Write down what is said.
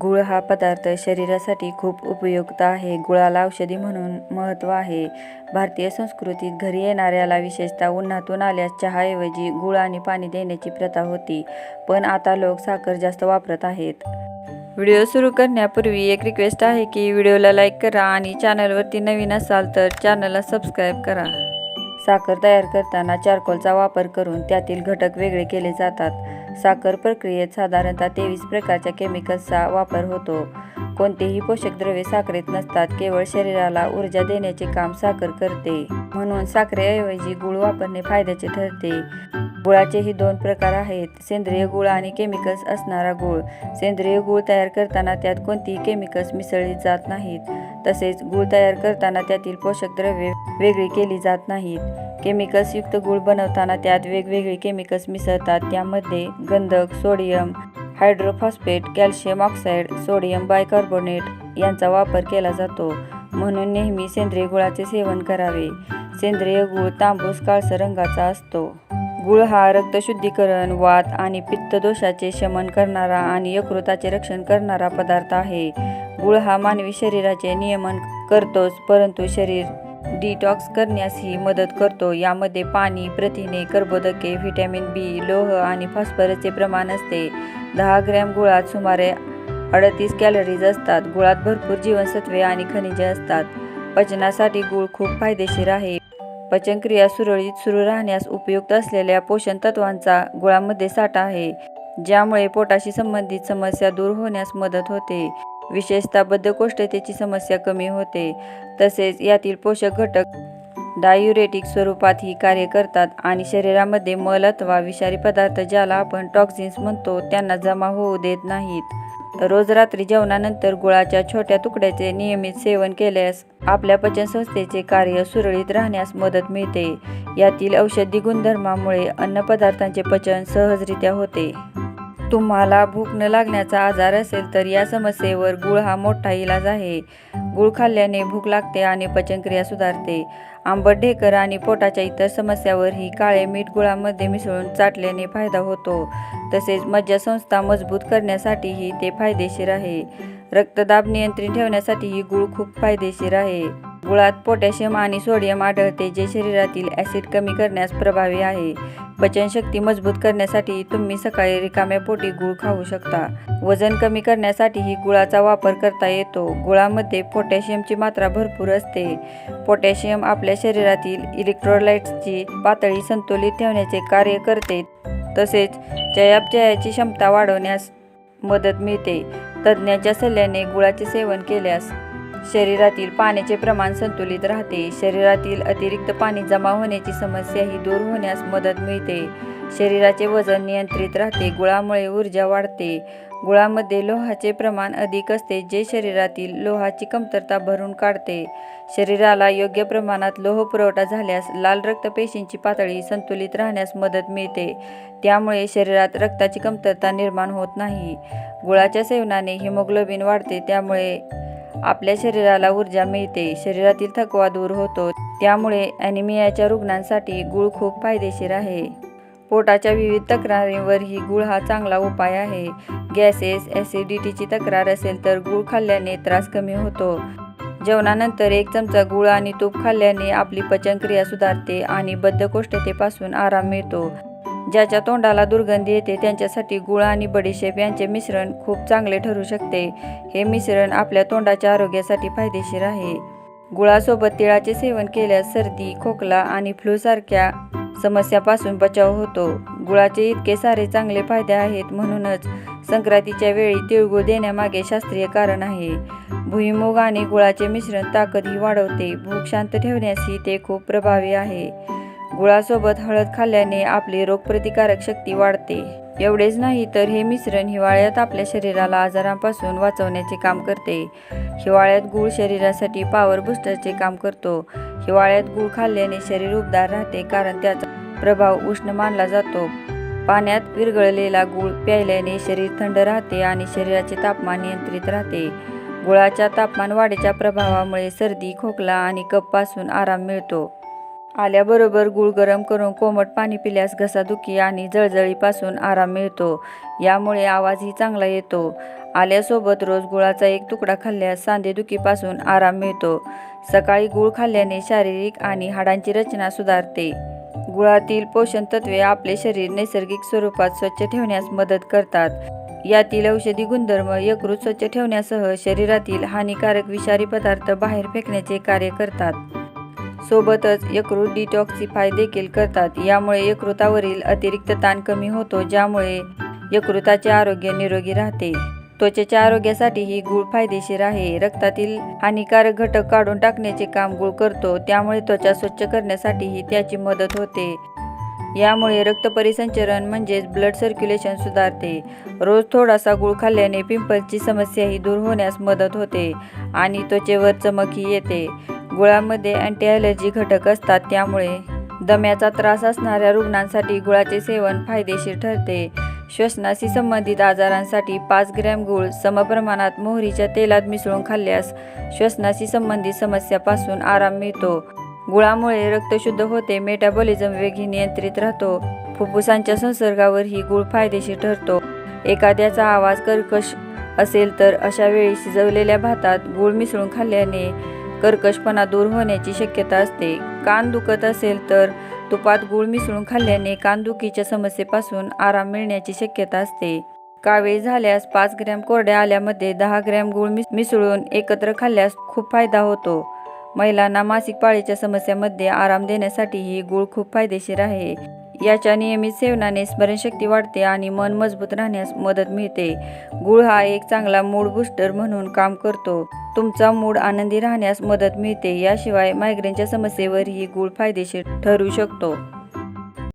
गुळ हा पदार्थ शरीरासाठी खूप उपयुक्त आहे. गुळाला औषधी म्हणून महत्त्व आहे. भारतीय संस्कृतीत घरी येणाऱ्याला विशेषतः उन्हातून आल्यास चहाऐवजी गुळ आणि पाणी देण्याची प्रथा होती. पण आता लोक साखर जास्त वापरत आहेत. व्हिडिओ सुरू करण्यापूर्वी एक रिक्वेस्ट आहे की व्हिडिओला लाईक करा आणि चॅनलवरती नवीन असाल तर चॅनलला सबस्क्राईब करा. साखर तयार करताना चारकोलचा वापर करून त्यातील घटक वेगळे केले जातात. साखर प्रक्रियेत साधारणतः तेवीस प्रकारच्या केमिकल्सचा वापर होतो. कोणतेही पोषक द्रव्ये साखरेत नसतात. केवळ शरीराला ऊर्जा देण्याचे काम साखर करते. म्हणून साखरेऐवजी गूळ वापरणे फायद्याचे ठरते. गुळाचेही दोन प्रकार आहेत. सेंद्रिय गूळ आणि केमिकल्स असणारा गूळ. सेंद्रिय गूळ तयार करताना त्यात कोणतीही केमिकल्स मिसळली जात नाहीत. तसेच गूळ तयार करताना त्यातील पोषक द्रव्ये वेगळी केली जात नाहीत. केमिकल्स युक्त गूळ बनवताना त्यात वेगवेगळी केमिकल्स मिसळतात. त्यामध्ये गंधक, sodium hydrophosphate, calcium oxide, sodium bicarbonate यांचा वापर केला जातो. म्हणून नेहमी सेंद्रिय गुळाचे सेवन करावे. सेंद्रिय गूळ तांबूस काळसर रंगाचा असतो. गुळ हा रक्तशुद्धीकरण, वात आणि पित्त दोषाचे शमन करणारा आणि यकृताचे रक्षण करणारा पदार्थ आहे. गुळ हा मानवी शरीराचे नियमन करतोच परंतु शरीर डिटॉक्स करण्यासही मदत करतो. यामध्ये पाणी, प्रथिने, कर्बोदके, व्हिटॅमिन बी, लोह आणि फॉस्फरसचे प्रमाण असते. दहा ग्रॅम गुळात सुमारे अडतीस कॅलरीज असतात. गुळात भरपूर जीवनसत्त्वे आणि खनिजे असतात. पचनासाठी गूळ खूप फायदेशीर आहे. पचनक्रिया सुरळीत सुरू राहण्यास उपयुक्त असलेल्या पोषण तत्त्वांचा गुळामध्ये साठा आहे. ज्यामुळे पोटाशी संबंधित समस्या दूर होण्यास मदत होते. विशेषतः बद्धकोष्ठतेची समस्या कमी होते. तसेच यातील पोषक घटक डायुरेटिक स्वरूपातही कार्य करतात आणि शरीरामध्ये मल अथवा विषारी पदार्थ ज्याला आपण टॉक्झिन्स म्हणतो त्यांना जमा होऊ देत नाहीत. रोज रात्री जेवणानंतर गुळाच्या छोट्या तुकड्याचे नियमित सेवन केल्यास आपल्या पचनसंस्थेचे कार्य सुरळीत राहण्यास मदत मिळते. यातील औषधी गुणधर्मामुळे अन्नपदार्थांचे पचन सहजरित्या होते. तुम्हाला भूक न लागण्याचा आजार असेल तर या समस्येवर गूळ हा मोठा इलाज आहे. गूळ खाल्ल्याने भूक लागते आणि पचनक्रिया सुधारते. आंबट ढेकर आणि पोटाच्या इतर समस्यांवरही काळे मीठ गुळामध्ये मिसळून चाटल्याने फायदा होतो. तसेच मज्जासंस्था मजबूत करण्यासाठीही ते फायदेशीर आहे. रक्तदाब नियंत्रित ठेवण्यासाठीही गूळ खूप फायदेशीर आहे. गुळात पोटॅशियम आणि सोडियम आढळते जे शरीरातील ॲसिड कमी करण्यास प्रभावी आहे. पचनशक्ती मजबूत करण्यासाठी तुम्ही सकाळी रिकाम्या पोटी गूळ खाऊ शकता. वजन कमी करण्यासाठीही गुळाचा वापर करता येतो. गुळामध्ये पोटॅशियमची मात्रा भरपूर असते. पोटॅशियम आपल्या शरीरातील इलेक्ट्रोलाइट्सची पातळी संतुलित ठेवण्याचे कार्य करते तसेच चयापचयाची क्षमता वाढवण्यास मदत मिळते. तज्ज्ञांच्या सल्ल्याने गुळाचे सेवन केल्यास शरीरातील पाण्याचे प्रमाण संतुलित राहते. शरीरातील अतिरिक्त पाणी जमा होण्याची समस्याही दूर होण्यास मदत मिळते. शरीराचे वजन नियंत्रित राहते. गुळामुळे ऊर्जा वाढते. गुळामध्ये लोहाचे प्रमाण अधिक असते जे शरीरातील लोहाची कमतरता भरून काढते. शरीराला योग्य प्रमाणात लोह पुरवठा झाल्यास लाल रक्तपेशींची पातळी संतुलित राहण्यास मदत मिळते. त्यामुळे शरीरात रक्ताची कमतरता निर्माण होत नाही. गुळाच्या सेवनाने हिमोग्लोबिन वाढते त्यामुळे आपल्या शरीराला ऊर्जा मिळते. शरीरातील थकवा दूर होतो. त्यामुळे ॲनिमियाच्या रुग्णांसाठी गूळ खूप फायदेशीर आहे. पोटाच्या विविध तक्रारींवरही गूळ हा चांगला उपाय आहे. गॅसेस, ॲसिडिटीची तक्रार असेल तर गूळ खाल्ल्याने त्रास कमी होतो. जेवणानंतर एक चमचा गूळ आणि तूप खाल्ल्याने आपली पचनक्रिया सुधारते आणि बद्धकोष्ठतेपासून आराम मिळतो. ज्याच्या तोंडाला दुर्गंधी येते त्यांच्यासाठी गुळ आणि बडीशेप यांचे मिश्रण खूप चांगले ठरू शकते. हे मिश्रण आपल्या तोंडाच्या आरोग्यासाठी फायदेशीर आहे. गुळासोबत तिळाचे सेवन केल्यास सर्दी, खोकला आणि फ्लूसारख्या समस्यापासून बचाव होतो. गुळाचे इतके सारे चांगले फायदे आहेत म्हणूनच संक्रांतीच्या वेळी तिळगुळ देण्यामागे शास्त्रीय कारण आहे. भुईमूग आणि गुळाचे मिश्रण ताकदही वाढवते. भूक शांत ठेवण्यासही ते खूप प्रभावी आहे. गुळासोबत हळद खाल्ल्याने आपली रोगप्रतिकारक शक्ती वाढते. एवढेच नाही तर हे मिश्रण हिवाळ्यात आपल्या शरीराला आजारांपासून वाचवण्याचे काम करते. हिवाळ्यात गूळ शरीरासाठी पॉवर बूस्टरचे काम करतो. हिवाळ्यात गूळ खाल्ल्याने शरीर उबदार राहते कारण त्याचा प्रभाव उष्ण मानला जातो. पाण्यात विरघळलेला गूळ प्यायल्याने शरीर थंड राहते आणि शरीराचे तापमान नियंत्रित राहते. गुळाच्या तापमान वाढीच्या प्रभावामुळे सर्दी, खोकला आणि कपपासून आराम मिळतो. आल्याबरोबर गूळ गरम करून कोमट पाणी पिल्यास घसादुखी आणि जळजळीपासून आराम मिळतो. यामुळे आवाजही चांगला येतो. आल्यासोबत रोज गुळाचा एक तुकडा खाल्ल्यास सांधेदुखीपासून आराम मिळतो सकाळी गुळ खाल्ल्याने शारीरिक आणि हाडांची रचना सुधारते गुळातील पोषण तत्वे आपले शरीर नैसर्गिक स्वरूपात स्वच्छ ठेवण्यास मदत करतात. यातील औषधी गुणधर्म यकृत स्वच्छ ठेवण्यासह शरीरातील हानिकारक विषारी पदार्थ बाहेर फेकण्याचे कार्य करतात. सोबतच यकृत डिटॉक्सिफाय देखील करतात. यामुळे यकृतावरील अतिरिक्त ताण कमी होतो ज्यामुळे यकृताचे आरोग्य निरोगी राहते. त्वचेच्या आरोग्यासाठीही गुळ फायदेशीर आहे. रक्तातील हानिकारक घटक काढून टाकण्याचे काम गुळ करतो त्यामुळे त्वचा स्वच्छ करण्यासाठीही त्याची मदत होते. यामुळे रक्त परिसंचरण म्हणजेच ब्लड सर्क्युलेशन सुधारते. रोज थोडासा गुळ खाल्ल्याने पिंपल्सची समस्याही दूर होण्यास मदत होते आणि त्वचेवर चमकही येते. गुळामध्ये अँटी ॲलर्जी घटक असतात त्यामुळे दम्याचा त्रास असणाऱ्या रुग्णांसाठी गुळाचे सेवन फायदेशीर ठरते. श्वसनाशी संबंधित आजारांसाठी पाच ग्रॅम गूळ समप्रमाणात मोहरीच्या तेलात मिसळून खाल्ल्यास श्वसनाशी संबंधित समस्यापासून आराम मिळतो. गुळामुळे रक्त शुद्ध होते मेटाबॉलिझम वेगी नियंत्रित राहतो फुफ्फुसांच्या संसर्गावरही गुळ फायदेशीर ठरतो. एखाद्याचा आवाज कर्कश असेल तर अशा वेळी शिजवलेल्या भातात गुळ मिसळून खाल्ल्याने कर्कशपणा दूर होण्याची शक्यता असते. कान दुखत असेल तर तुपात गुळ मिसळून खाल्ल्याने कानदुखीच्या समस्येपासून आराम मिळण्याची शक्यता असते. कावीळ झाल्यास पाच ग्रॅम कोरड्या आल्यामध्ये दहा ग्रॅम गुळ मिस मिसळून एकत्र खाल्ल्यास खूप फायदा होतो. महिलांना मासिक पाळीच्या समस्यामध्ये आराम देण्यासाठीही गुळ खूप फायदेशीर आहे. याच्या नियमित सेवनाने स्मरणशक्ती वाढते आणि मन मजबूत राहण्यास मदत मिळते. गुळ हा एक चांगला मूड बूस्टर म्हणून काम करतो. तुमचा मूड आनंदी राहण्यास मदत मिळते. याशिवाय मायग्रेनच्या समस्येवरही गुळ फायदेशीर ठरू शकतो.